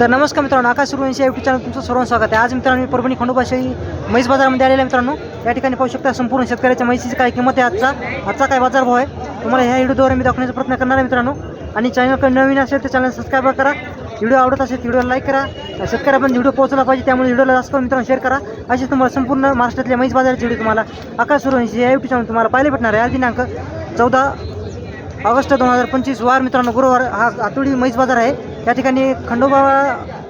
तर नमस्कार मित्रांनो आकाश सुरवंशी युट्यूब चॅनल तुमचं सर्व स्वागत आहे. आज मित्रांनो मी परभणी खंडोबाशी म्हैस बाजारामध्ये आलेला मित्रांनो. या ठिकाणी पाहू शकता संपूर्ण शेतकऱ्याच्या म्हैसीची काय किंमत आहे आजचा? आजचा काय बाजार भाव आहे? तुम्हाला ह्या व्हिडिओद्वारे मी दाखवण्याचा प्रयत्न करणार आहे मित्रांनो. आणि चॅनल नवीन असेल तर चॅनल सबस्क्राईब करा. व्हिडिओ आवडत असेल व्हिडिओला लाईक करा. शेतकऱ्यापर्यंत व्हिडिओ पोहोचला पाहिजे त्यामुळे व्हिडिओला जास्त करून मित्रांनो शेअर करा. असे तुम्हाला संपूर्ण महाराष्ट्रातल्या मैस बाजाराची व्हिडिओ तुम्हाला आकाश सुरवंशी या यूट्यूब चॅनल तुम्हाला पाहिले भेटणार आहे. आज दिनांक चौदा ऑगस्ट दोन हजार पंचवीस वार मित्रांनो गुरुवार हा आतुडी म्हैस बाजार आहे. या ठिकाणी खंडोबा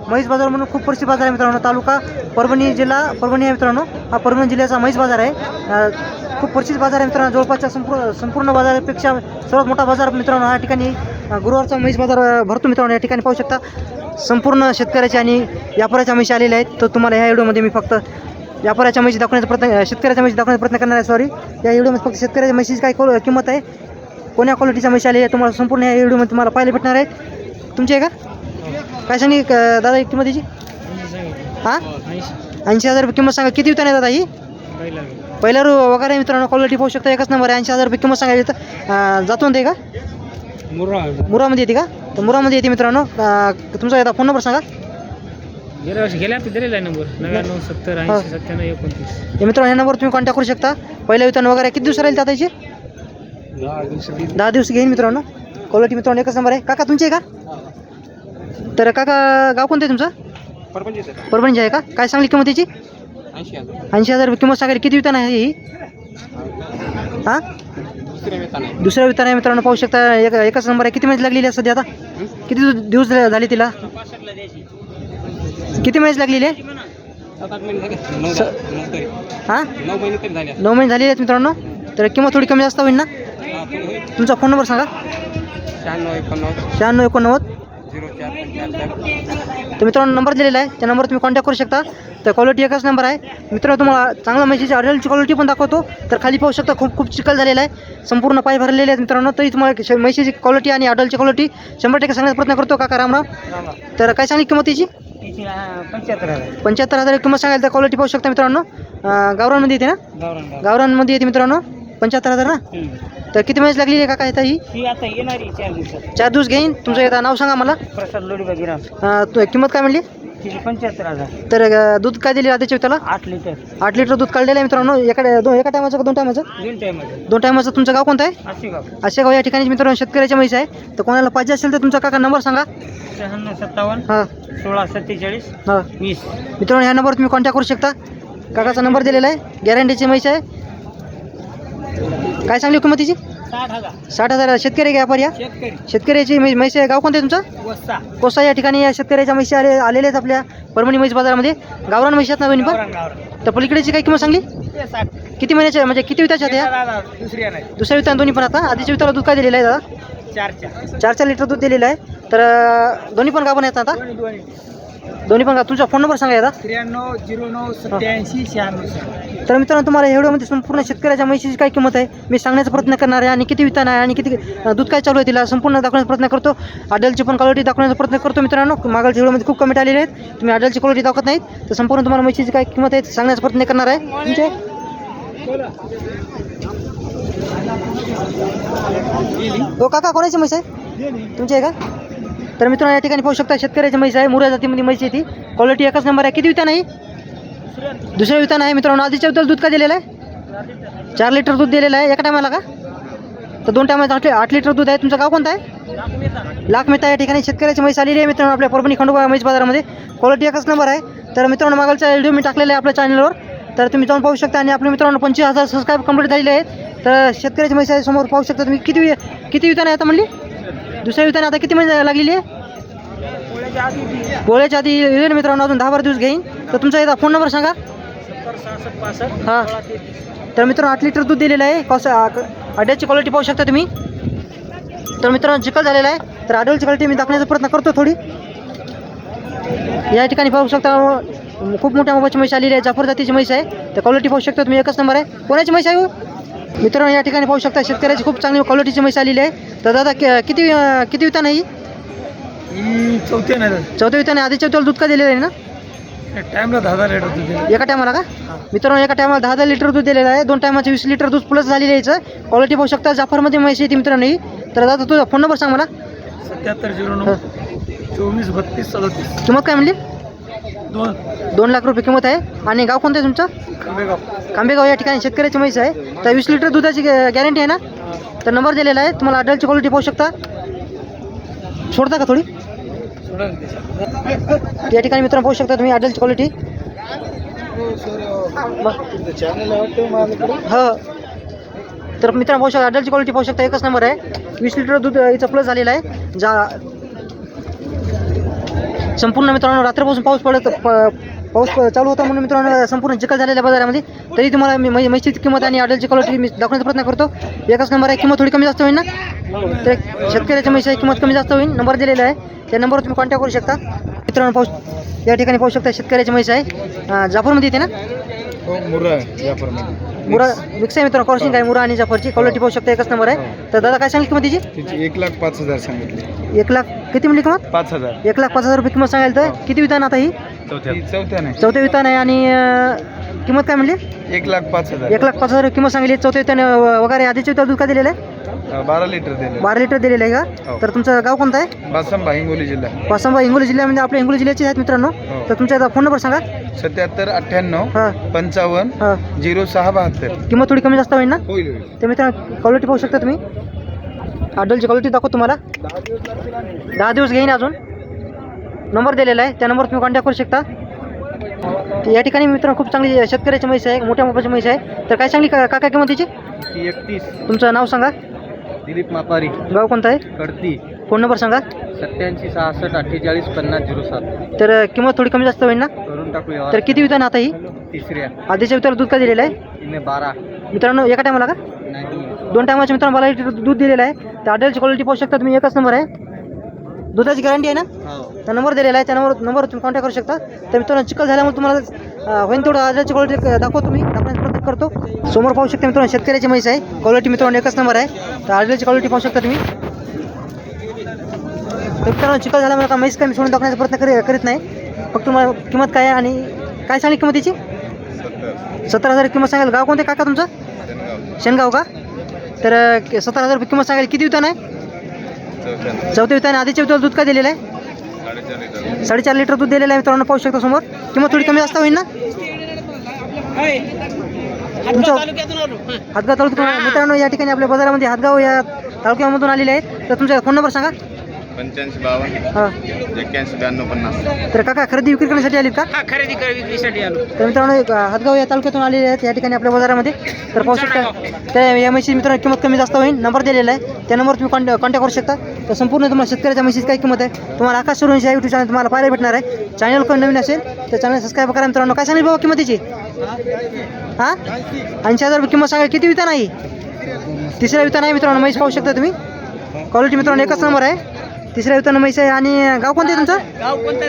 म्हैस बाजार म्हणून खूप प्रसिद्ध बाजार आहे मित्रांनो. तालुका परभणी जिल्हा परभणी आहे मित्रांनो. हा परभणी जिल्ह्याचा म्हैस बाजार आहे. खूप प्रसिद्ध बाजार आहे मित्रांनो. जवळपासच्या संपूर्ण संपूर्ण बाजारापेक्षा सर्वात मोठा बाजार मित्रांनो हा ठिकाणी गुरुवारचा म्हैस बाजार भरतो मित्रांनो. या ठिकाणी पाहू शकता संपूर्ण शेतकऱ्याचे आणि व्यापाऱ्याच्या म्हशी आलेल्या आहेत. तर तुम्हाला ह्या व्हिडिओमध्ये मी फक्त व्यापाऱ्याच्या म्हशी दाखवण्याचा प्रयत्न शेतकऱ्याच्या म्हशी दाखवण्याचा प्रयत्न करणार आहे. सॉरी या व्हिडिओमध्ये फक्त शेतकऱ्याच्या म्हशीची काय किंमत आहे कोण्या क्वालिटीच्या म्हशी आली आहे तुम्हाला संपूर्ण या व्हिडिओमध्ये तुम्हाला पाहायला भेटणार आहेत तुमची आहे का? काय सांगली दादा ही किंमत याची हां? ऐंशी हजार किंमत सांगा. किती होता आहे दादा ही? पहिला रो वगैरे मित्रांनो क्वालिटी पाहू शकता एकच नंबर आहे ऐंशी हजार रुपये किंमत सांगायची तर जातो ते का? मुरामध्ये येते का? तर मुरामध्ये येते मित्रांनो तुमचा एकदा फोन नंबर सांगा. गेल्या वर्षी गेल्या दिलेला आहे नंबर नव्याण्णव सत्तर हा. ऐंशी सत्त्याण्णव एकोणतीस. मित्रांनो या नंबरवर तुम्ही कॉन्टॅक्ट करू शकता. पहिल्या वितान वगैरे किती दिवस राहील दादाची दहा दिवस घेईन मित्रांनो. क्वालिटी मित्रांनो एकच नंबर आहे. काका तुमचे आहे का? तर काका गाव कोणतं आहे तुमचं? परभणीचे आहे का? काय सांगली किंमत त्याची? ऐंशी हजार. किंमत सांगायला किती वितान आहे ही? हां? दुसऱ्या वेतन आहे. मित्रांनो पाहू शकता एक एकच नंबर आहे. किती महिन्यात लागलेली आहे सध्या आता? किती दिवस- झाले तिला? किती महिन्यात लागलेली आहे? हां? नऊ महिने झाले झालेले आहेत मित्रांनो. तर किंमत थोडी कमी जास्त होईल ना. तुमचा फोन नंबर सांगा. शहाण्णव एकोणनव्वद. शहाण्णव एकोणनव्वद. तर मित्रांनो नंबर दिलेला आहे. त्या नंबर तुम्ही कॉन्टॅक्ट करू शकता. तर क्वालिटी एकच नंबर आहे. मित्रांनो तुम्हाला चांगला म्हशीची अडलची क्वालिटी पण दाखवतो. तर खाली पाहू शकता खूप खूप चिखल झालेला आहे. संपूर्ण पाय भरलेले आहेत मित्रांनो. तरी तुम्हाला म्हशीची क्वालिटी आणि अडलची क्वालिटी शंभर टक्के सांगण्याचा प्रयत्न करतो काका रामराम तर काय सांगली किंमत त्याची पंच्याहत्तर हजार. पंच्याहत्तर हजार किंमत सांगायला तर क्वालिटी पाहू शकता मित्रांनो. गावरानमध्ये येते ना? गावरान गावरानमध्ये येते मित्रांनो. पंच्याहत्तर हजार ना? तर किती महिन्याची लागलेली आहे काका येता ही? ही आता येणारी चार दिवसात. चार दिवस घेईन. तुमचं एकदा नाव सांगा मला. प्रसाद लोडीबा गिराम अं, तु- किंमत काय म्हणली? तिची पंच्याहत्तर हजार. तर अं, दूध काय दिली आधीच्या त्याला आठ लिटर. आठ लिटर दूध काढलेलं आहे मित्रांनो. एका दोन एका टायमाचं का दोन टायमाचं दोन टायमध्ये दोन टायमाचं तुमचं गाव कोणतं आहे? अशी असे गाव या ठिकाणी मित्रांनो शेतकऱ्याच्या म्हैस आहे. तर कोणाला पाहिजे असेल तर तुमचा काका नंबर सांगा. शहाण्णव सत्तावन्न हां. सोळा सत्तेचाळीस हां. वीस. मित्रांनो ह्या नंबरवर तुम्ही कॉन्टॅक्ट करू शकता. काकाचा नंबर दिलेला आहे. गॅरंटीची म्हैस आहे. काय सांगली किंमतीची साठ हजार. साठ हजार शेतकरी व्यापारी या? शेतकरी. शेतकऱ्याची म्हैस म्हैस आहे. गाव कोणतं आहे तुमचं? वस्ता कोसा या ठिकाणी या शेतकऱ्याच्या म्हैशी आले आलेले आहेत आपल्या परभणी म्हैस बाजारामध्ये. गावरान म्हैशी आहेत ना दोन्ही पण? गावरान गावरान. तर पलीकडेची काय किंमत सांगली? ते साठ. किती महिन्याच्या म्हणजे किती विताच्या आहेत या? दादा दुसऱ्या नाही दुसऱ्या वितान दोन्ही पण आता? आधीच्या विताला दूध काय दिलेलं आहे दादा? चार चार. चार चार लिटर दूध दिलेलं आहे. तर अं, दोन्ही पण गाभण आहेत आता? दोन्ही दोन्ही. दोन्ही पण गा तुमचा फोन नंबर सांगा आता त्र्याण्णव झिरो नऊ सत्याऐंशी शहाण्णव तर मित्रांनो तुम्हाला एवढ्यामध्ये संपूर्ण शेतकऱ्याच्या म्हशीची काय किंमत आहे मी सांगण्याचा प्रयत्न करणार आहे आणि किती वितान आहे आणि किती दूध काय चालू आहे तिला संपूर्ण दाखवण्याचा प्रयत्न करतो. अडलची पण क्वालिटी दाखवण्याचा प्रयत्न करतो मित्रांनो. मागच्या व्हिडिओमध्ये खूप कमेंट आलेले आहेत. तुम्ही अडलची क्वालिटी दाखवत नाहीत. तर संपूर्ण तुम्हाला म्हशीची काय किंमत आहे सांगण्याचा प्रयत्न करणार आहे. तुमचे? हो काका कोणाची म्हैस आहे? तुमची आहे का? तर मित्रांनो या ठिकाणी पाहू शकता शेतकऱ्याची म्हैस आहे मुऱ्या जातीमध्ये म्हैस आहे ती. क्वालिटी एकच नंबर आहे. किती वितान आहे दुसऱ्या वितान आहे मित्रांनो. आधीच्या विताला दूध का दिलेलं आहे? चार लिटर दूध दिलेलं आहे. एका टायमाला का? तर दोन टायमाला आठ आठ लिटर दूध आहे. तुमचं गाव कोणतं आहे? लाख मेहता या ठिकाणी शेतकऱ्याची म्हैस आलेली आहे मित्रांनो आपल्या परभणी खंडोबा म्हैस बाजारामध्ये. क्वालिटी एकच नंबर आहे. तर मित्रांनो मागालचा व्हिडिओ मी टाकलेला आहे आपल्या चॅनलवर तर तुम्ही जाऊन पाहू शकता. आणि आपल्या मित्रांनो पंचवीस हजार सबस्क्राईब कंप्लीट झालेले आहेत. तर शेतकऱ्याची म्हैस आहे समोर पाहू शकता तुम्ही. किती किती वितान आहे आता म्हणली? दुसऱ्या युद्धाने आता किती महिने लागलेली आहे? पोळ्याच्या आधी येईल. मित्रांनो अजून दहा बारा दिवस घेईन. तर तुमचा एकदा फोन नंबर सांगा. हां. तर मित्रांनो आठ लिटर दूध दिलेलं आहे. कसं अड्याची क्वालिटी पाहू शकता तुम्ही. तर मित्रांनो चिकल झालेला आहे. तर अडलची क्वालिटी मी दाखवण्याचा प्रयत्न करतो थोडी. या ठिकाणी पाहू शकता खूप मोठ्या मोबाईलची म्हैस आलेली आहे. जाफर जातीची म्हैस आहे. तर क्वालिटी पाहू शकता तुम्ही. एकच नंबर आहे. कोणाची म्हैस आहे हो? मित्रांनो या ठिकाणी पाहू शकता शेतकऱ्याची खूप चांगली क्वालिटीची म्हैस आलेली आहे. तर दादा कि- किती अं, किती वितान आहे ही? ही चौथ्या नाही चौथ्या विताने आधी चौथ्याला दूध का दिलेलं आहे ना? टाइमला दहा दहा लिटर दूध दिलं. एका टायमाला का? मित्रांनो एका टायमाला दहा दहा लिटर दूध दिलेलं आहे. दोन टायमाचे वीस लिटर दूध प्लस झालेलं आहे याचं. क्वालिटी पाहू शकता जाफरमध्ये म्हैस येते मित्रांनो ही. तर दादा तुझा फोन नंबर सांग मला. सत्याहत्तर झिरो. नऊ चोवीस बत्तीस सदतीस. किंमत काय म्हणली? दोन. दोन लाख रुपये किंमत आहे. आणि गाव कोणतं आहे तुमचं? खांबेगाव कांबेगाव या ठिकाणी शेतकऱ्याची म्हैस आहे. तर वीस लिटर दुधाची गॅरंटी आहे ना? तर नंबर दिलेला आहे. तुम्हाला अडलची क्वालिटी पाहू शकता. सोडता का थोडी? या ठिकाणी मित्रांनो पाहू शकता तुम्ही अडलची क्वालिटी हो. तर मित्रांनो पाहू शकता अडलची क्वालिटी पाहू शकता. एकच नंबर आहे. वीस लिटर दूध याचा प्लस झालेलं आहे. जा संपूर्ण मित्रांनो रात्रीपासून पाऊस पडत प- पाऊस चालू होता म्हणून मित्रांनो संपूर्ण चिखल झालेल्या बाजारामध्ये. तरी तुम्हाला मी मै- किंमत आणि अडलची क्वालिटी मी दाखवण्याचा प्रयत्न करतो. एकाच नंबर आहे किंमत थोडी कमी जास्त होईल ना? तर शेतकऱ्याच्या म्हैशी किंमत कमी जास्त होईल. नंबर दिलेला आहे. त्या नंबरवर तुम्ही कॉन्टॅक्ट करू शकता. मित्रांनो पाहू या ठिकाणी पाहू शकता शेतकऱ्याची म्हैस आहे. जापूरमध्ये जाफरमध्ये येते ना? हो मुरा जाफरमध्ये मुरा मिक्स आहे मित्रांनो क्रॉसिंग आहे मुरा आणि जाफरची क्वालिटी पाहू शकता एकच नंबर आहे. तर दादा काय सांगितली किंमत तिची त्याची एक लाख पाच हजार सांगितले. एक लाख किती म्हणली किंमत? पाच हजार. एक लाख पाच हजार रुपये किंमत सांगायला तर किती विधान आता ही? चौथ्या. चौथ्या नाही. चौथ्या विधान आहे आणि अं, किंमत काय म्हणली? एक लाख पाच हजार. एक लाख पाच हजार किंमत सांगितली. चौथ्या विधान वगैरे आधीच्या विधान दूध का दिलेलं आहे? अं, बारा लिटर दिले बारा लिटर दिलेलं आहे का? हो. तर तुमचं गाव कोणतं आहे? बासंबा हिंगोली जिल्हा. वासंबा हिंगोली जिल्ह्यामध्ये आपल्या हिंगोली जिल्ह्याचे आहेत मित्रांनो. हो. तर तुमचा फोन नंबर सांगा. सत्याहत्तर अठ्ठ्याण्णव हां. पंचावन्न हां. झिरो सहा बहात्तर. किंमत थोडी कमी जास्त होईल ना? होईल होईल. तर मित्रांनो क्वालिटी पाहू शकता तुम्ही. अडलची क्वालिटी दाखवतो तुम्हाला. दहा दिवस घेईन अजून. नंबर दिलेला आहे. त्या नंबरवर तुम्ही कॉन्टॅक्ट करू शकता. या ठिकाणी मित्रांनो खूप चांगली शेतकऱ्याची म्हैस आहे मोठ्या मापाची म्हैस आहे. तर काय चांगली का काय किंमत तिची? ती एकतीस. तुमचं नाव सांगा. दिलीप मापारी. गाव कोणतं आहे? कडती. फोन नंबर सांगा. सत्याऐंशी सहासष्ट अठ्ठेचाळीस पन्नास झिरो सात. तर किंमत थोडी कमी जास्त होईल ना? करून टाकूया. तर किती विधान आता ही? तिसऱ्या. आधीच्या विताला दूध का दिलेलं आहे? बारा. मित्रांनो एका टायमाला का? नाही. दोन टायमाच्या मित्रांनो मला दूध दिलेलं आहे. तर अडलची क्वालिटी पाहू शकता तुम्ही एकच नंबर आहे. दुधाची गॅरंटी आहे ना? हो. त्या नंबर दिलेला आहे त्या नंबर नंबरवर तुम्ही कॉन्टॅक्ट करू शकता. तर मित्रांनो चिखल झाल्यामुळे तुम्हाला अं, होईन तेवढं आजाराची क्वालिटी दाखवतो तुम्ही दाखवण्याचा प्रयत्न करतो. समोर पाहू शकता मित्रांनो शेतकऱ्याची म्हैस आहे. क्वालिटी मित्रांनो एकच नंबर आहे. तर आजाराची क्वालिटी पाहू शकता तुम्ही. तर मित्रांनो चिखल झाल्यामुळे का म्हैस कमी सोडून दाखवण्याचा प्रयत्न करी करीत नाही. फक्त तुम्हाला किंमत काय आहे आणि काय सांगली किंमत याची? सत्तर हजार किंमत सांगाल गाव कोणते काका तुमचं? शेनगाव का? तर सतरा सत्तर हजार रुपये किंमत सांगाल किती वितान आहे? चौथ्या विताने आधीच्या विताला दूध काय दिलेलं आहे? साडेचार लिटर दूध दिलेलं आहे. मित्रांनो पाहू शकता समोर. किंमत थोडी कमी जास्त होईल ना? तुमचं हातगाव तालुक्यात मित्रांनो या ठिकाणी आपल्या बाजारामध्ये हातगाव या तालुक्यामधून आलेले आहेत. तर तुमचा फोन नंबर सांगा. पंच्याऐंशी बावन्न. हां. एक्क्याऐंशी ब्याण्णव पन्नास. तर काका खरेदी विक्री करण्यासाठी आलीत का? हा खरेदी कर विक्रीसाठी आलो. तर मित्रांनो एक, हातगाव या तालुक्यातून आलेले आहेत. या ठिकाणी आपल्या बाजारामध्ये. तर पाहू शकता त्या या म्हशीची मित्रांनो किंमत कमी जास्त होईल. नंबर दिलेला आहे. त्या नंबरवर तुम्ही कॉन्टॅक्ट कॉन्टॅक्ट करू शकता. तर संपूर्ण तुम्हाला शेतकऱ्याच्या म्हशीची काय किंमत आहे तुम्हाला आकाश सुरुंशी या यूट्यूब चॅनल तुम्हाला पाहायला भेटणार आहे. चॅनल कोण नवीन असेल तर चॅनल सबस्क्राईब करा मित्रांनो. काय सांगेल बाबा किंमतीची? हां? ऐंशी हजार रुपये किंमत सांगेल. किती विता नाही तिसऱ्या विता नाही मित्रांनो. म्हैस पाहू शकता तुम्ही. क्वालिटी मित्रांनो एकच नंबर आहे. तिसऱ्या वितानं म्हैस आहे. आणि गाव कोणतं आहे तुमचं? गाव कोणतं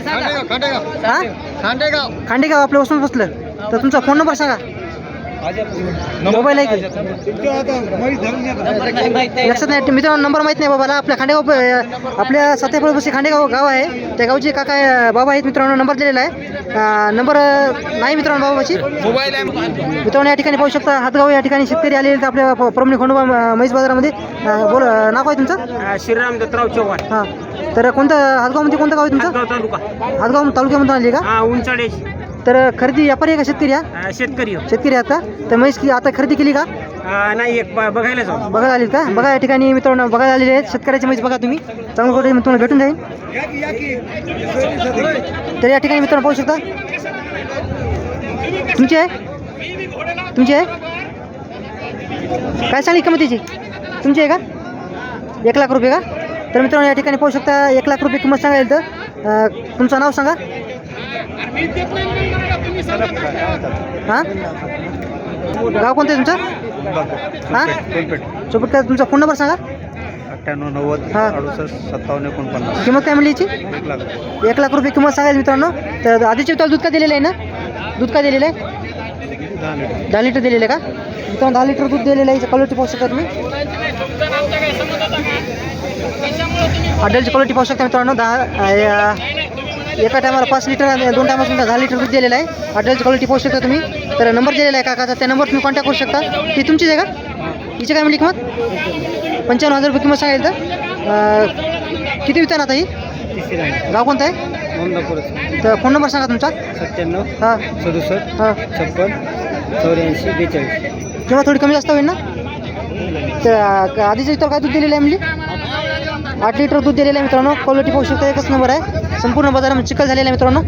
हां? खांडेगाव. खांडेगाव आपल्या वसून बसलं. तर तुमचा फोन नंबर सांगा. मोबाईल आहे की? लक्षात नाही. मित्रांनो नंबर माहीत नाही बाबाला. आपल्या खांडेगाव आपल्या सत्याफळ बसी खांडेगाव गाव आहे. त्या गावचे काका बाबा आहेत. मित्रांनो नंबर दिलेला आहे. नंबर नाही मित्रांनो बाबाची. मोबाईल आहे मित्रांनो या ठिकाणी पाहू शकता हातगाव या ठिकाणी शेतकरी आलेले आहेत आपल्या प्रमणी खंडोबा अं, म्हैस बाजारामध्ये. बोल नाव काय तुमचं? श्रीराम दत्तराव चव्हाण. हां. तर कोणतं हातगावमध्ये कोणतं गाव आहे तुमचं? हातगाव तालुक्यामधून आले का? हा उंचाडेश तर खरेदी व्यापारी आहे का शेतकरी हा? अं, शेतकरी हो. शेतकरी आहात का तर म्हैस की आता खरेदी केली का? अं, नाही एक ब- बघायला जाऊ. बघायला आलीत का? बघा या ठिकाणी मित्रांनो बघायला आलेले आहेत. शेतकऱ्याची म्हैस बघा तुम्ही. चांगलं कुठे तुम्हाला भेटून जाईल तर या ठिकाणी मित्रांनो पाहू शकता. तुमची आहे? तुमची आहे? काय सांगली किंमत त्याची तुमची आहे का? एक लाख रुपये का? तर मित्रांनो या ठिकाणी पाहू शकता एक लाख रुपये किंमत सांगायला तर अं, तुमचं नाव सांगा. हां? गाव कोणतं आहे तुमचं हां? सोबत काय तुमचा फोन नंबर सांगा. अठ्ठ्याण्णव नव्वद हा. अडुसष्ट सत्तावन्न एकोणपन्नास. किंमत काय म्हणली याची? एक लाख एक लाख रुपये किंमत सांगायला मित्रांनो. तर आधीच्या विताला दूध का दिलेलं आहे ना? दूध का दिलेलं आहे? दहा लिटर. दिलेलं आहे का? मित्रांनो दहा लिटर दूध दिलेलं आहे क्वालिटी पाहू शकता तुम्ही. हॉटेलची क्वालिटी पाहू शकता मित्रांनो दहा एका टायमाला पाच लिटर आणि दोन टायमाला सुद्धा दहा लिटर दूध दिलेलं आहे. हॉटेलची क्वालिटी पाहू शकता तुम्ही. तर नंबर दिलेला आहे काकाचा. त्या नंबर तुम्ही कॉन्टॅक्ट करू शकता. ती तुमचीच आहे का? हिची काय म्हणली किंमत? पंचावन्न हजार रुपये किंमत सांगेल तर. किती विकता आता ही? गाव कोणतं आहे? तर फोन नंबर सांगा तुमचा. सत्त्याण्णव हां. सदुसष्ट हां. छप्पन चौऱ्याऐंशी बेचाळीस. किंवा थोडी कमी जास्त होईल ना? तर अ, आधीच्या इतर काय दूध दिलेलं आहे म्हणजे? आठ लिटर दूध दिलेलं आहे मित्रांनो. क्वालिटी पाहू शकता एकच नंबर आहे. संपूर्ण बाजारामध्ये चिकल झालेला आहे मित्रांनो.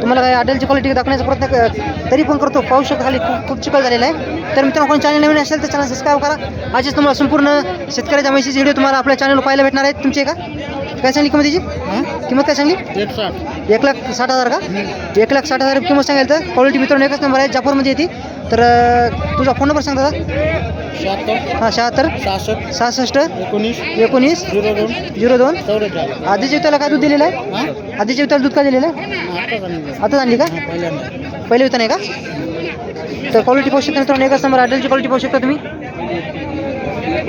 तुम्हाला काय हॉटेलची क्वालिटी दाखवण्याचा प्रयत्न तरी पण करतो. पाहू शकता खाली खूप खूप चिकल झालेला आहे. तर मित्रांनो कोणी चॅनल नवीन असेल तर चॅनल सबस्क्राईब करा. आजच तुम्हाला संपूर्ण शेतकऱ्याच्या म्हशीची व्हिडिओ तुम्हाला आपल्या चॅनलवर पाहायला भेटणार आहेत. तुमची का? काय सांगली किंमत त्याची किंमत काय सांगली? एक लाख साठ हजार का? एक लाख साठ हजार किंमत सांगाल तर क्वालिटी मित्रांनो एकच नंबर आहे. जाफरमध्ये येते. तर तुझा फोन नंबर सांग दादा. शहात्तर. हां शहात्तर. सहासष्ट. सहासष्ट. एकोणीस. एकोणीस. झिरो दोन. झिरो दोन. चौवेचाळीस आधीच्या काय दूध दिलेलं आहे? आधीच्या वित्ताला दूध काय दिलेलं आहे? आता आणली. का? पहिल्यांदा. पहिले वित्ता नाही का? तर क्वालिटी पाहू शकता मित्रांनो एकच नंबर हॉटेलची क्वालिटी पाहू शकता तुम्ही?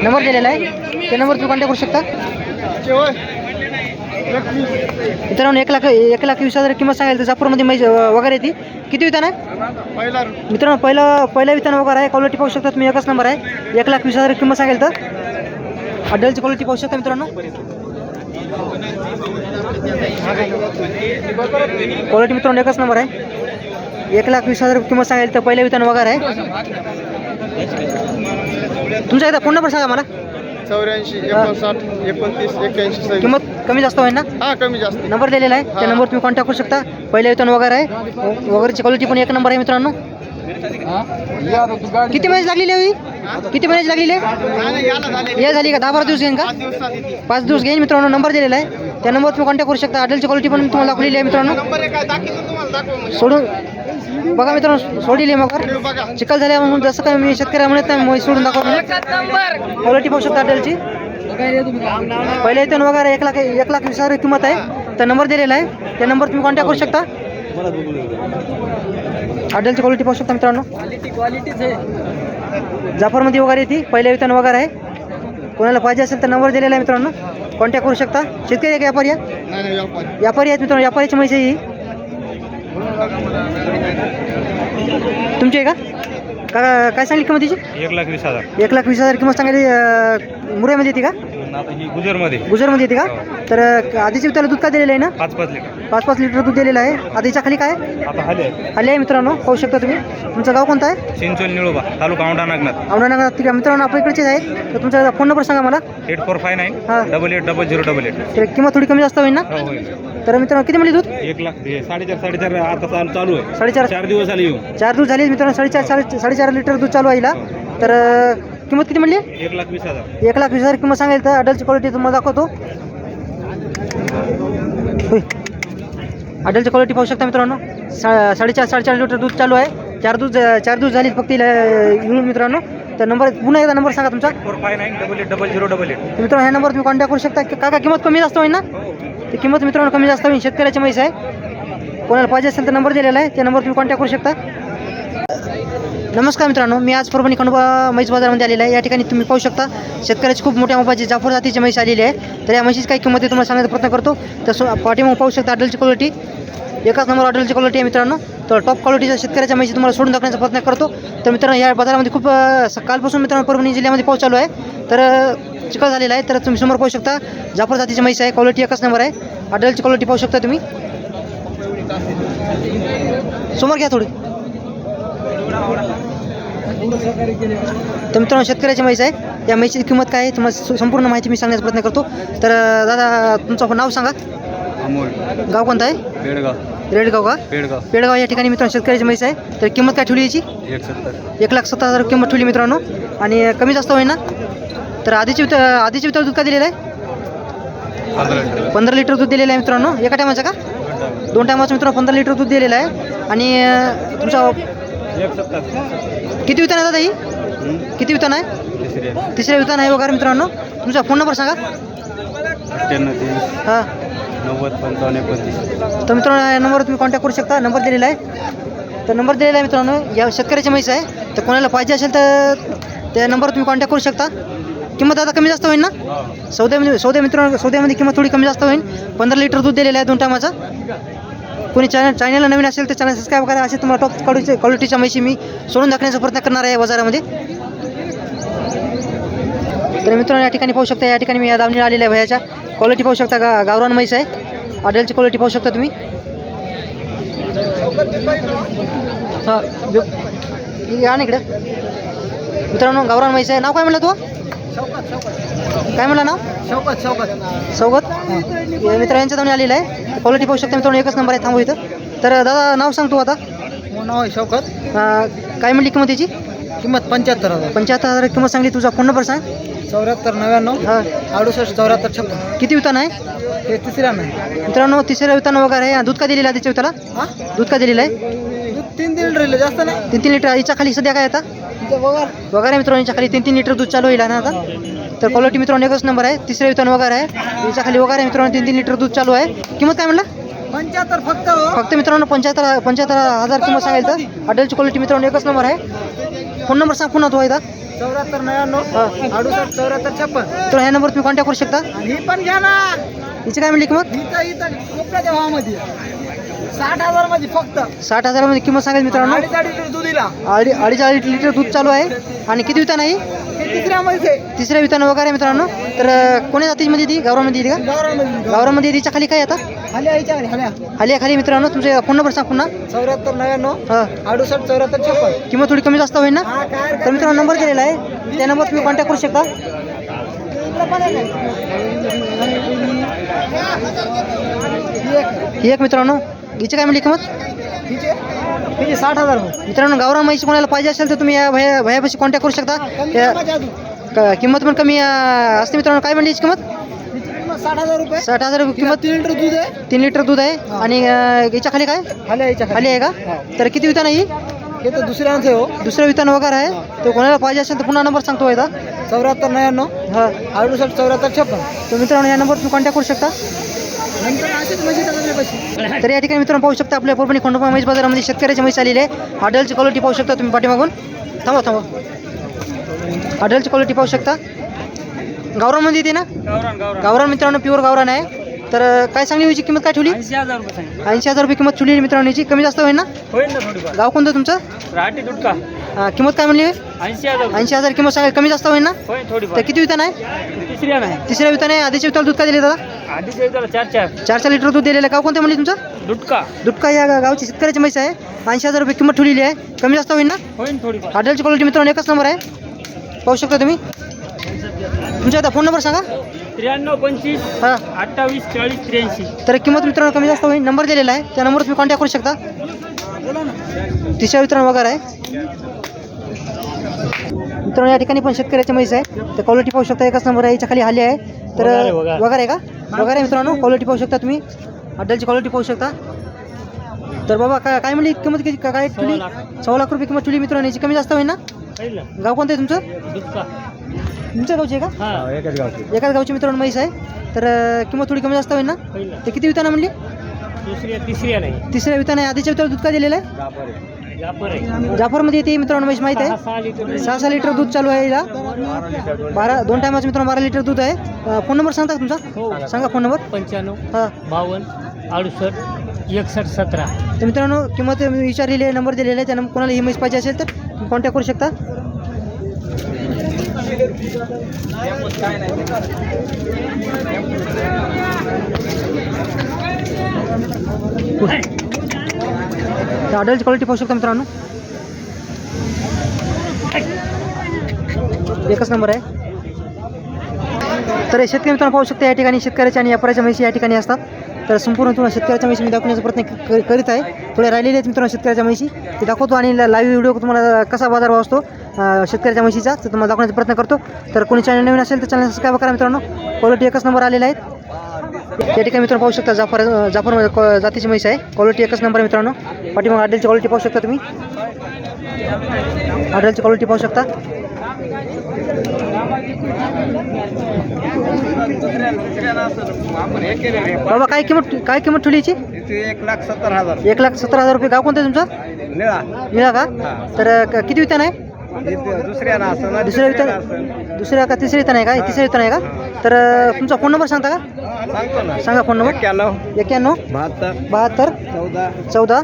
नंबर दिलेला आहे. ते नंबर तुम्ही कॉन्टॅक्ट करू शकता? मित्रांनो एक लाख एक लाख वीस हजार किंमत सांगायला तर जापूरमध्ये मैज वगैरे येते किती वितान आहे? पहिला मित्रांनो पहिलं पहिलं वितान वगैरे आहे. क्वालिटी पाहू शकता तुम्ही एकच नंबर आहे. एक लाख वीस हजार किंमत सांगेल तर. अड्डलची क्वालिटी पाहू शकता मित्रांनो. क्वालिटी मित्रांनो एकच नंबर आहे. एक लाख वीस हजार किंमत सांगेल तर पहिलं वितान वगैरे आहे. तुमचा एकदा फोन नंबर सांगा मला. चौऱ्याऐंशी एकोणसाठ एकोणतीस एक्क्याऐंशी किंमत कमी जास्त होईल ना? हा कमी जास्त. नंबर दिलेला आहे. त्या नंबर तुम्ही कॉन्टॅक्ट करू शकता. पहिल्या वेतन वगैरे आहे. वगैरेची क्वालिटी पण एक नंबर आहे मित्रांनो. किती महिन्याची लागलेली आहे? ही? किती महिन्याची लागलेली आहे? या झाली का? दहा बारा दिवस घेईन का? पाच दिवस घेईन मित्रांनो. नंबर दिलेला आहे. त्या नंबर तुम्ही कॉन्टॅक्ट करू शकता. हॉटेलची क्वालिटी पण तुम्हाला दाखवलेली आहे मित्रांनो. सोडून बघा मित्रांनो सोडलेली आहे मग चिखल झाल्या म्हणून जसं काय मी शेतकऱ्या म्हणत नाही सोडून दाखवा क्वालिटी पाहू शकता हॉटेलची. पहिले इथून वगैरे एक लाख एक लाख वीस हजार किंमत आहे. तर नंबर दिलेला आहे. त्या नंबर तुम्ही कॉन्टॅक्ट करू शकता. हॉटेलची क्वालिटी पाहू शकता मित्रांनो. जाफरमध्ये वगैरे येते पहिले वेतन वगैरे आहे. कोणाला पाहिजे असेल तर नंबर दिलेला आहे मित्रांनो. कॉन्टॅक्ट करू शकता. शेतकरी आहे का व्यापारी आहे. नाही नाही व्यापारी. आहेत मित्रांनो. व्यापारीची आहे ही. तुमची आहे का? का काय सांगली किंमत तिची? एक लाख वीस हजार. एक लाख वीस हजार किंमत सांगायली अं, मुऱ्यामध्ये येते का? आता ही गुजरमध्ये. गुजरमध्ये येते का? तर अं, आधीच्या त्याला दूध का दिलेलं आहे ना? पाच पाच लिटर. पाच पाच लिटर दूध दिलेलं आहे. आधीच्या खाली काय? आता हले आले आहे मित्रांनो पाहू शकता तुम्ही. तुमचं गाव कोणतं आहे? चिंचोल निळोबा तालुका औंढा नागनाथ. औरंगाबाद ठीक आहे. मित्रांनो आपल्या इकडचेच आहेत. तर तुमचा फोन नंबर सांगा मला. एट फोर फाय नाईन हां. Double eight double zero double eight. तर किंमत थोडी कमी जास्त होईल ना? हो होईल. तर मित्रांनो किती म्हणली दूध? एक लाख हे साडेचार साडेचार आता चालू चालू आहे. साडेचार. चार दिवस झाले येऊन. चार दूध झाली मित्रांनो साडेचार साडे साडेचार लिटर दूध चालू आहे हिला. तर अं, किंमत किती म्हणली? एक लाख वीस हजार. एक लाख वीस हजार किंमत सांगेल तर अडलची क्वालिटी तुम्हाला दाखवतो. अडलची क्वालिटी पाहू शकता मित्रांनो. सा साडेचार साडेचार लिटर दूध चालू आहे. चार दूध चार दूध झाली फक्त येऊन मित्रांनो. तर नंबर पुन्हा एकदा नंबर सांगा तुमचा. Four five nine double eight double zero double eight तर मित्रांनो ह्या नंबर तुम्ही कॉन्टॅक्ट करू शकता. की काका किंमत कमी जास्त होईल ना? ती किंमत मित्रांनो कमी जास्त होईल. शेतकऱ्याची म्हैस आहे. कोणाला पाहिजे असेल तर नंबर दिलेला आहे. त्या नंबर तुम्ही कॉन्टॅक्ट करू शकता. नमस्कार मित्रांनो मी आज परभणी खंडोबा म्हैस बाजारामध्ये आलेला आहे. या ठिकाणी तुम्ही पाहू शकता शेतकऱ्याची खूप मोठ्या मोबाईलची जाफर जातीची म्हैस आलेली आहे. तर या म्हशीची काही किंमत आहे तुम्हाला सांगण्याचा प्रयत्न करतो. तर सो पाहू शकता अडलची क्वालिटी एकाच नंबर ऑर्डरची क्वालिटी आहे मित्रांनो. तर टॉप क्वालिटीच्या शेतकऱ्याच्या म्हशी तुम्हाला सोडून दाखवण्याचा प्रयत्न करतो. तर मित्रांनो या बाजारामध्ये खूप स- कालपासून मित्रांनो परभणी जिल्ह्यामध्ये पाऊस चालू आहे. तर चिखल झालेला आहे. तर तुम्ही समोर पाहू शकता जाफर जातीची म्हैस आहे. क्वालिटी एकच नंबर आहे. ऑर्डरची क्वालिटी पाहू शकता तुम्ही. समोर घ्या थोडी. तर मित्रांनो शेतकऱ्याची म्हैस आहे. या म्हैसीची किंमत काय आहे? तुम्हाला संपूर्ण माहिती मी सांगण्याचा प्रयत्न करतो. तर दादा तुमचं नाव सांगा. अमोल. गाव कोणतं आहे? बेडगाव रेडगाव का? बेडगाव पेडगाव या ठिकाणी मित्रांनो शेतकऱ्याची म्हैस आहे. तर किंमत काय ठेवली याची? एक सत्तर एक लाख सत्तर हजार किंमत ठेवली मित्रांनो. आणि कमी जास्त होईल ना तर आधीची आधीची वितर दूध का दिलेलं आहे? पंधरा लिटर. दूध दिलेलं आहे मित्रांनो. एका टायमाचं का? दोन टायमाचं मित्रांनो पंधरा लिटर दूध दिलेलं आहे. आणि तुमचा किती वितान आहे दादा ही किती वितान आहे? तिसरी तिसऱ्या वितान आहे वगैरे मित्रांनो. तुमचा फोन नंबर सांगा. हां. नव्वद पंचावन्न एकोणतीस. तर मित्रांनो या नंबरवर तुम्ही कॉन्टॅक्ट करू शकता. नंबर दिलेला आहे. तर नंबर दिलेला आहे मित्रांनो या शेतकऱ्याची म्हैस आहे. तर कोणाला पाहिजे असेल तर त्या नंबरवर तुम्ही कॉन्टॅक्ट करू शकता. किंमत आता कमी जास्त होईल ना? सौद्यामध्ये सौद्या मित्रांनो सौद्यामध्ये किंमत थोडी कमी जास्त होईल. पंधरा लिटर दूध दिलेलं आहे दोन टायमाचं. कोणी चॅनल चॅनलला नवीन असेल तर चॅनल सबस्क्राईब करा. असे तुम्हाला टॉप क्वालिटी क्वालिटीच्या म्हशी मी सोडून दाखवण्याचा प्रयत्न करणार आहे बाजारामध्ये. तर मित्रांनो या ठिकाणी पाहू शकता या ठिकाणी मी या दावणीला आलेल्या आहे भयाच्या. क्वालिटी पाहू शकता गा गावरान म्हैस आहे. आडलची क्वालिटी पाहू शकता तुम्ही. हां या ना इकडे. मित्रांनो गावरान म्हैस आहे. नाव काय म्हणलं तू? काय म्हणलं नाव? शौकत शौकत. सोबत हे. मित्र यांच्या दावणी आलेलं आहे. क्वालिटी पाहू शकता मित्रांनो एकच नंबर आहे. थांबू इथं. तर दादा नाव सांग तू आता. नाव आहे शौकत. अं, काय म्हणली किंमत याची? किंमत पंच्याहत्तर हजार. पंच्याहत्तर हजार किंमत सांगली तुझा. फोन नंबर सांग. चौऱ्याहत्तर नव्याण्णव हां. अडुसष्ट चौऱ्याहत्तर छप्पन. किती वितान आहे? हे तिसऱ्या नाही. मित्रांनो तिसऱ्या वितान वगैरे आहे. दूध का दिलेलं आहे त्याच्या विताला? हा? दूध का दिलेलं आहे? दूध तीन तीन लिटर जास्त नाही. तीन तीन लिटर. हिच्या खाली सध्या काय आता? तिचं वगैरे. वगैरे मित्रांनो खाली तीन तीन लिटर दूध चालू होईल ना आता? तर क्वालिटी मित्रांनो एकच नंबर आहे. तिसऱ्या वितान वगैरे आहे. याच्या खाली वगैरे मित्रांनो. तीन तीन लिटर दूध चालू आहे. किंमत काय म्हणलं? पंच्याहत्तर फक्त हो. फक्त मित्रांनो पंच्याहत्तर पंच्याहत्तर हजार किंमत सांगायला तर. अडलची क्वालिटी मित्रांनो एकच नंबर आहे. फोन नंबर सांग पुन्हा तो आहे चौऱ्याहत्तर नव्याण्णव अडुसष्ट चौऱ्याहत्तर छप्पन. तर ह्या नंबर तुम्ही कॉन्टॅक्ट करू शकता. ही पण घ्या ना. हिची काय म्हणली किंमत? इथं भावामध्ये. साठ हजारमध्ये फक्त. साठ हजारामध्ये किंमत सांगायची मित्रांनो. अडीच अडीच लिटर दूध दिला अडी अडीच अडीच लिटर दूध चालू आहे. आणि किती वितान आहे हे. तिसऱ्या वितान वगैरे आहे मित्रांनो. तर अं, कोण्या जातीमध्ये ती? गावरामध्ये येते का? गावरामध्ये गावरामध्ये तिच्या खाली काय आता? खाली खाली खाल्या खाली खाली मित्रांनो. तुमचे फोन नंबर सांग पुन्हा. चौऱ्याहत्तर नव्याण्णव हां. अडुसष्ट चौऱ्याहत्तर छप्पन. किंमत थोडी कमी जास्त होईल ना? हा काय तर मित्रांनो नंबर दिलेला आहे. त्या नंबर तुम्ही कॉन्टॅक्ट करू शकता. ही एक मित्रांनो. हिची काय म्हणली किंमत? तिचे साठ हजार. मित्रांनो गावरान म्हैशी कोणाला पाहिजे असेल तर तुम्ही या भया भयापाशी कॉन्टॅक्ट करू शकता. किंमत पण कमी असते मित्रांनो. काय म्हणली हिची किंमत? साठ हजार रुपये. साठ हजार रुपये किंमत? तीन लिटर दूध आहे. तीन लिटर दूध आहे. आणि याच्या खाली काय? खाली आईच्या खाली. आहे का? तर किती वितान आहे ही? तर दुसऱ्यांचे हो. दुसरं वितान वगैरे आहे. तर कोणाला पाहिजे असेल तर पुन्हा नंबर सांगतो एकदा. चौऱ्याहत्तर नव्याण्णव. हां. अडुसष्ट चौऱ्याहत्तर छप्पन. तर मित्रांनो या नंबर तुम्ही कॉन्टॅक्ट करू शकता. म्हणजे तर या ठिकाणी मित्रांनो पाहू शकता आपल्या परभणी खंडोबा म्हैस बाजारामध्ये शेतकऱ्याची म्हैस आलेली आहे. हॉटेलची क्वालिटी पाहू शकता तुम्ही पाठीमागून. थांबा थांबा. हॉटेलची क्वालिटी पाहू शकता. गावरानमध्ये येते ना? गावरान मित्रांनो प्युअर गावरान आहे. तर काय सांगली याची किंमत काय ठेवली? ऐंशी हजार रुपये सांगितलं ऐंशी हजार रुपये किंमत ठेवली मित्रांनो याची. कमी जास्त होईल ना? गाव कोणतं तुमचं? दुटका. किंमत काय म्हणली? ऐंशी हजार. ऐंशी हजार किंमत सांगा कमी जास्त होईल ना? होईल तर किती वितान आहे? तिसऱ्या नाही तिसऱ्या वितान आहे. आधीच्या विताला दूध काय दिले दादा? आधी ते झालं चार चार. चार चार लिटर दूध दिलेलं आहे. गाव कोणतं म्हणली तुमचं? दुटका. दुपका या गा- गावची शेतकऱ्याची म्हैस आहे. ऐंशी हजार रुपये किंमत ठेवलेली आहे. कमी जास्त होईल ना? थोडीफार. हॉटेलची क्वालिटी मित्रांनो एकच नंबर आहे. पाहू शकता तुम्ही? तुमचा आता फोन नंबर सांगा. त्र्याण्णव पंचवीस हां. अठ्ठावीस चाळीस त्र्याऐंशी. तर किंमत मित्रांनो कमी जास्त होईल नंबर दिलेला आहे. त्या नंबरवर तुम्ही कॉन्टॅक्ट करू शकता. तिसऱ्या वितरण वगैरे आहे. मित्रांनो या ठिकाणी पण शेतकऱ्याची म्हैस आहे तर क्वालिटी पाहू शकता एकच नंबर आहे. याच्या खाली हाली आहे. तर वगार आहे, वगार. वगैरे आहे का? वगैरे आहे मित्रांनो. क्वालिटी पाहू शकता तुम्ही. हॉटेलची क्वालिटी पाहू शकता. तर बाबा काय काय म्हणली? किंमत किती का- काय ठेवली? लाख. सव्वा लाख रुपये किंमत ठेवली मित्रांनो. याची कमी जास्त होईल ना? गाव कोणतं आहे तुमचं? तुमच्या गावची आहे का? हां. एकच गावची. एकाच गावची मित्रांनो म्हैस आहे. तर किंमत थोडी कमी जास्त होईल ना? होईल ना. ते किती विताना म्हणली? दुसऱ्या तिसऱ्या नाही. तिसऱ्या विताना आहे. आधीच्या विताला दूध काय दिलेलं आहे? जापर आहे. जाफरमध्ये येते मित्रांनो म्हैस माहीत आहे. सहा लिटर सहा सहा लिटर दूध चालू आहे याला. बारा दोन टायमाचं मित्रांनो बारा लिटर दूध आहे. फोन नंबर सांगता का तुमचा? हो. सांगा फोन नंबर पंच्याण्णव हां. बावन्न अडुसष्ट एकसष्ट सतरा. तर मित्रांनो किंमत विचारलेली आहे नंबर दिलेला आहे. त्या नंबर कोणाला ही म्हैस पाहिजे असेल तर कॉन्टॅक्ट करू शकता. ऑर्डरची क्वालिटी पाहू शकता मित्रांनो. एकच नंबर आहे. तर शेतकरी मित्रांनो पाहू शकता या ठिकाणी शेतकऱ्याच्या आणि व्यापाऱ्याच्या म्हशी या ठिकाणी असतात. तर संपूर्ण तुम्हाला शेतकऱ्याच्या म्हशी मी दाखवण्याचा प्रयत्न करीत आहे. थोडे राहिलेले आहेत मित्रांनो शेतकऱ्याच्या म्हशी. ते दाखवतो आणि लाईव्ह व्हिडिओ तुम्हाला कसा बाजार भाव असतो शेतकऱ्याच्या म्हशीचा तर तुम्हाला दाखवण्याचा प्रयत्न करतो. तर कोणी चॅनल नवीन असेल तर चॅनल सबस्क्राईब करा मित्रांनो. क्वालिटी एकच नंबर आलेला आहे. या ठिकाणी मित्रांनो पाहू शकता जाफर जाफर क- जातीची म्हैस आहे. क्वालिटी एकच नंबर आहे मित्रांनो. पाठीमाग आडेलची क्वालिटी पाहू शकता तुम्ही. आडेलची क्वालिटी पाहू शकता. बाबा काय किंमत काय किंमत ठेवली याची? एक लाख सत्तर हजार. एक लाख सत्तर हजार रुपये. गाव कोणतं तुमचं? निळा. मिळा का. तर किती वितान आहे? दुसऱ्या दुसऱ्या दुसऱ्या का तिसऱ्या वित्त आहे का? तिसऱ्या वित्त आहे का? तर तुमचा फोन नंबर सांगता का? सांगतो ना. सांगा फोन नंबर. एक्क्याण्णव एक्क्याण्णव बहात्तर. बहात्तर. चौदा. चौदा.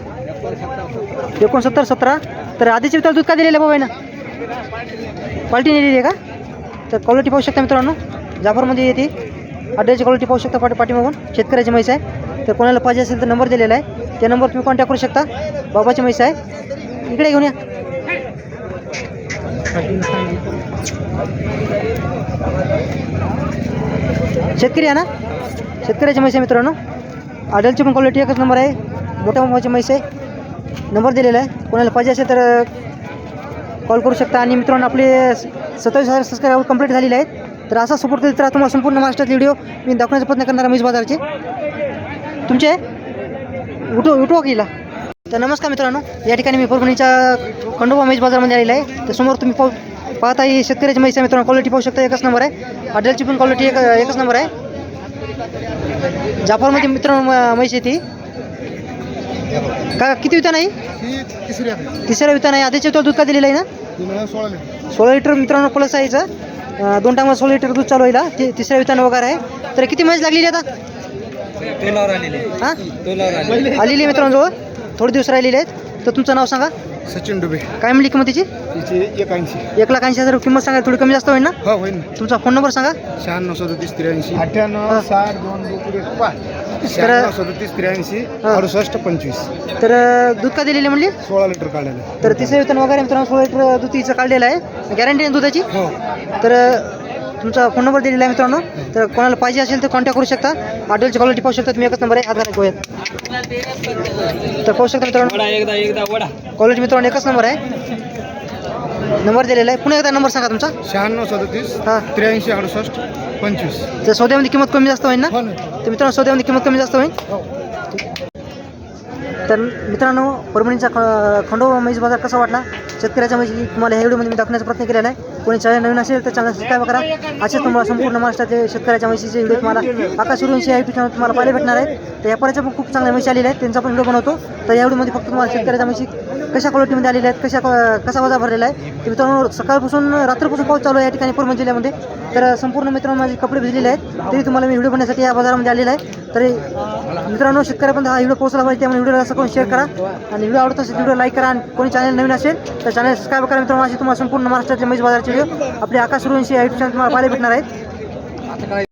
एकोणसत्तर सतरा. तर आधीचे वित्ताला दूध का दिलेलं आहे बाबा ना क्वालिटी दिलेली आहे का? तर क्वालिटी पाहू शकता मित्रांनो. जाफरमध्ये येते. अड्ड्याची क्वालिटी पाहू शकता पाठी पाठीमागून. शेतकऱ्याची म्हैस आहे. तर कोणाला पाहिजे असेल तर नंबर दिलेला आहे. त्या नंबर तुम्ही कॉन्टॅक्ट करू शकता. बाबाची म्हैस आहे. इकडे घेऊन या. शेतकरी आहे ना? शेतकऱ्याची म्हैस आहे मित्रांनो. आडलची पण क्वालिटी एकच नंबर आहे. मोठ्या मामाची म्हैस आहे. नंबर दिलेला आहे. कोणाला पाहिजे असेल तर कॉल करू शकता. आणि मित्रांनो आपले सत्तावीस हजार सबस्क्रायबर कंप्लीट झालेले आहेत. तर असा सपोर्ट करीत राहा. तुम्हाला संपूर्ण महाराष्ट्रात व्हिडिओ मी दाखवण्याचा प्रयत्न करणार मीज बाजारचे. तुमचे? उठो उठवा केला तर नमस्कार मित्रांनो या ठिकाणी मी परभणीच्या खंडोबा म्हैस बाजारमध्ये आलेला आहे. तर समोर तुम्ही पाहू पाहता ही शेतकऱ्याची म्हैस आहे मित्रांनो क्वालिटी पाहू शकता एकच नंबर आहे. अडलची पण क्वालिटी एक एकच नंबर आहे. जाफरमध्ये मित्रांनो म- म्हैस आहे ती. का किती विता नाही? तिसऱ्या विता नाही. आधीच्या वित्ताला दूध का दिलेलं आहे ना? सोळा लिटर मित्रांनो प्लस आहे. अं, दोन टायमाला सोळा लिटर दूध चालू आहे हिला. ति तिसऱ्या वितानं वगैरे आहे. तर किती म्हैस लागलेली आता? आलेले हां? आहे. मित्रांनो जवळ थोडे दिवस राहिलेले आहेत. तर तुमचं नाव सांगा. सचिन डुबे. काय म्हणली किंमत तिची? तिचे एक ऐंशी एक लाख ऐंशी हजार किंमत सांगा. थोडी कमी जास्त होईल ना? हो होईल तुमचा फोन नंबर सांगा. शहाण्णव सदतीस त्र्याऐंशी. अठ्ठ्याण्णव. साठ दोन शहाण्णव सदतीस त्र्याऐंशी. अडुसष्ट पंचवीस. तर दूध का दिलेली म्हणली? सोळा लिटर काढलेलं तर तिसऱ्या वेतन वगैरे मित्रांनो सोळा लिटर दूध तिचं काढलेलं आहे. गॅरंटी आहे दुधाची? हो. तर तुमचा फोन नंबर दिलेला आहे मित्रांनो. तर कोणाला पाहिजे असेल तर कॉन्टॅक्ट करू शकता. आडलची क्वालिटी पाहू शकता. तुम्ही एकच नंबर आहे. हजार गोळ्यात तर पाहू शकता मित्रांनो. एकदा एकदा वडा. क्वालिटी मित्रांनो एकच नंबर आहे. नंबर दिलेला आहे. पुन्हा एकदा नंबर सांगा तुमचा. शहाण्णव सदतीस हां. त्र्याऐंशी अडुसष्ट पंचवीस. तर सौद्यामध्ये किंमत कमी जास्त होईल ना? हो तर मित्रांनो सौद्यामध्ये किंमत कमी जास्त होईल? हो. तर मित्रांनो परभणीचा ख खंडोबा म्हैस बाजार कसा वाटला? शेतकऱ्याच्या म्हशी तुम्हाला ह्या व्हिडिओमध्ये मी दाखवण्याचा प्रयत्न केलेला आहे. कोणी चॅनल नवीन असेल तर चॅनल सबस्क्राईब करा. असेच तुम्हाला संपूर्ण महाराष्ट्रातले शेतकऱ्याच्या म्हशीचे व्हिडिओ तुम्हाला आकाश सुरूंशी युट्यूब चॅनल तुम्हाला पाहायला भेटणार आहेत. तर व्यापाऱ्याच्या पण खूप चांगल्या म्हशी आलेल्या आहेत. त्यांचा पण व्हिडिओ बनवतो. तर या व्हिडिओमध्ये फक्त तुम्हाला शेतकऱ्याच्या म्हशी कशा क्वालिटीमध्ये आलेल्या आहेत कशा कसा बाजार भरलेला आहे तर मित्रांनो सकाळपासून रात्रीपासून पाऊस चालू आहे या ठिकाणी परभणी जिल्ह्यामध्ये. तर संपूर्ण मित्रांनो माझे कपडे भिजलेले आहेत. तरी तुम्हाला मी व्हिडिओ बनण्यासाठी या बाजारामध्ये आलेला आहे. तरी मित्रांनो शेतकऱ्यापर्यंत हा व्हिडिओ पोहोचला पाहिजे त्यामुळे व्हिडिओला असं करून शेअर करा. आणि व्हिडिओ आवडत असेल व्हिडिओ लाईक करा. आणि कोणी चॅनल नवीन असेल तर चॅनल सबस्क्राईब करा. मित्रांनो अशी तुम्हाला संपूर्ण महाराष्ट्रातले म्हैस बाजारचे व्हिडिओ आपले आकाश सुरूंशी युट्यूब चॅनल तुम्हाला पाहायला भेटणार आहेत.